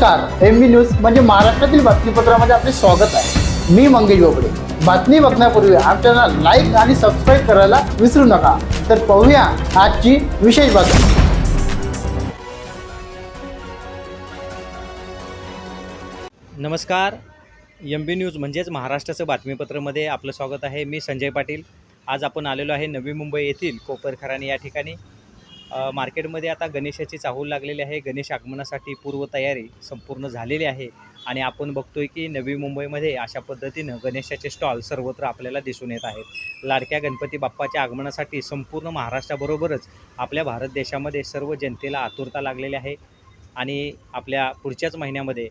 नमस्कार एम बी न्यूज म्हणजे महाराष्ट्रातील बातमीपत्रामध्ये आपले स्वागत आहे. मी मंगेश बोबडे. बातमी बघण्यापूर्वी आमच्या लाईक आणि सबस्क्राईब करायला विसरू नका. तर पाहूया आजची विशेष बातमी. नमस्कार एम बी न्यूज म्हणजेच महाराष्ट्राचं बातमीपत्रामध्ये आपलं स्वागत आहे. मी संजय पाटील. आज आपण आलेलो आहे नवी मुंबई येथील कोपरखराणी या ठिकाणी. मार्केटमध्ये आता गणेशाची चाहूल लागलेली आहे. गणेश आगमनासाठी पूर्वतयारी संपूर्ण झालेली आहे. आणि आपण बघतोय की नवी मुंबईमध्ये अशा पद्धतीनं गणेशाचे स्टॉल सर्वत्र आपल्याला दिसून येत आहेत. लाडक्या गणपती बाप्पाच्या आगमनासाठी संपूर्ण महाराष्ट्राबरोबरच आपल्या भारत देशामध्ये सर्व जनतेला आतुरता लागलेली आहे. आणि आपल्या पुढच्याच महिन्यामध्ये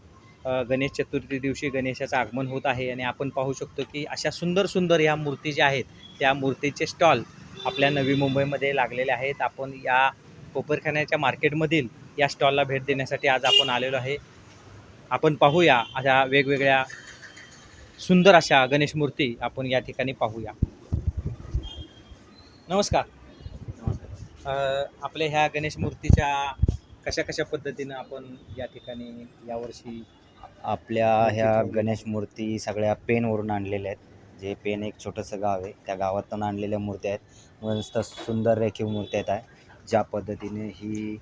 गणेश चतुर्थी दिवशी गणेशाचं आगमन होत आहे. आणि आपण पाहू शकतो की अशा सुंदर सुंदर ह्या मूर्ती ज्या आहेत त्या मूर्तीचे स्टॉल आपल्या नवी मुंबईमध्ये लागलेले आहेत. आपण या कोपरखान्याच्या मार्केटमधील या स्टॉलला भेट देण्यासाठी आज आपण आलेलो आहे. आपण पाहूया अशा वेगवेगळ्या सुंदर अशा गणेश मूर्ती आपण या ठिकाणी पाहूया. नमस्कार. अ, आपल्या ह्या गणेश मूर्तीच्या कशा कशा पद्धतीनं आपण या ठिकाणी यावर्षी आपल्या ह्या गणेश मूर्ती सगळ्या पेनवरून आणलेल्या आहेत. जे पेन एक छोटंसं गाव आहे. त्या गावातून आणलेल्या मूर्त्या आहेत. मस्त सुंदर रेखीव मूर्त्या आहेत आहे ज्या पद्धतीने ही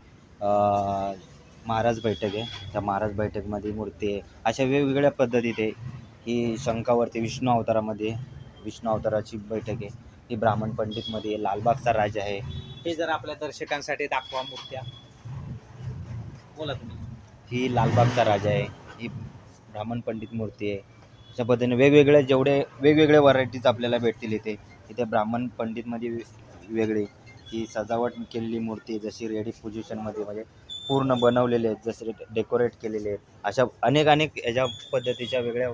महाराज बैठक आहे. त्या महाराज बैठकमध्ये मूर्ती आहे. अशा वेगवेगळ्या पद्धतीत आहे. ही शंखावरती विष्णू अवतारामध्ये विष्णू अवताराची बैठक आहे. ही ब्राह्मण पंडितमध्ये लालबागचा राजा आहे. हे जर आपल्या दर्शकांसाठी दाखवा मूर्त्या. बोला तुम्ही. ही लालबागचा राजा आहे. ही ब्राह्मण पंडित मूर्ती आहे. अशा पद्धतीने वेगवेगळ्या जेवढे वेगवेगळ्या व्हरायटीज आपल्याला भेटतील इथे. इथे ब्राह्मण पंडितमध्ये वेगळी ही सजावट केलेली मूर्ती जशी रेडी पोझिशनमध्ये म्हणजे पूर्ण बनवलेले आहेत जसे डेकोरेट केलेले आहेत. अशा अनेक अनेक याच्या पद्धतीच्या वेगळ्या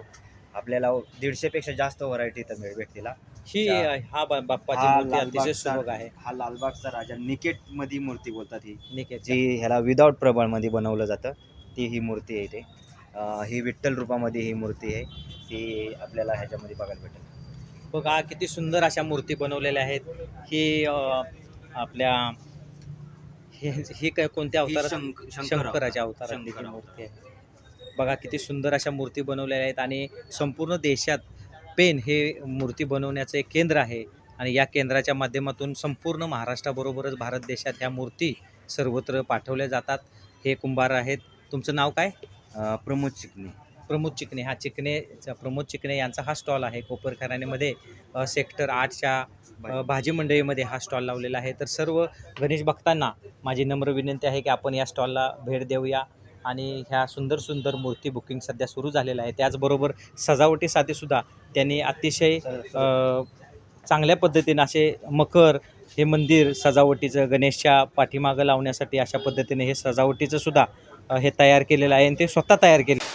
आपल्याला दीडशेपेक्षा जास्त व्हरायटी इथं मिळ भेटतील हा. ही अच्छा. ब- बाप्पाची मूर्ती अतिशय सुबक आहे. हा लालबागचा राजा निकेटमध्ये मूर्ती बोलतात ही. निकेत जी ह्याला विदाऊट प्रबळमध्ये बनवलं जातं ती ही मूर्ती आहे इथे. ही विठ्ठल रूपामध्ये ही मूर्ती आहे. ती आपल्याला ह्याच्यामध्ये बघायला भेटेल. बघा किती सुंदर अशा मूर्ती बनवलेल्या आहेत. ही आपल्या हे ही काय कोणत्या अवतारात? शंक- शंकर शंकराच्या अवतारातली शंकर मूर्ती आहे. बघा किती सुंदर अशा मूर्ती बनवलेल्या आहेत आणि संपूर्ण देशात पेन हे मूर्ती बनवण्याचं एक केंद्र आहे. आणि या केंद्राच्या माध्यमातून संपूर्ण महाराष्ट्राबरोबरच भारत देशात ह्या मूर्ती सर्वत्र पाठवल्या जातात. हे कुंभार आहेत. तुमचं नाव काय? प्रमोद चिकणे प्रमोद चिकणे हा चिकणे प्रमोद चिकणे यांचा हा स्टॉल आहे अ, सेक्टर आठच्या भाजी मंडईमध्ये हा स्टॉल लावलेला आहे. तर सर्व गणेश भक्तांना माझी नम्र विनंती आहे की आपण या स्टॉलला भेट देऊया आणि ह्या सुंदर सुंदर मूर्ती बुकिंग सध्या सुरू झालेलं आहे. त्याचबरोबर सजावटीसाठी सुद्धा त्यांनी अतिशय चांगल्या पद्धतीनं असे मकर हे मंदिर सजावटीचं गणेशच्या पाठीमागं लावण्यासाठी अशा पद्धतीने हे सजावटीचं सुद्धा हे तयार केलेलं आहे आणि ते स्वतः तयार केले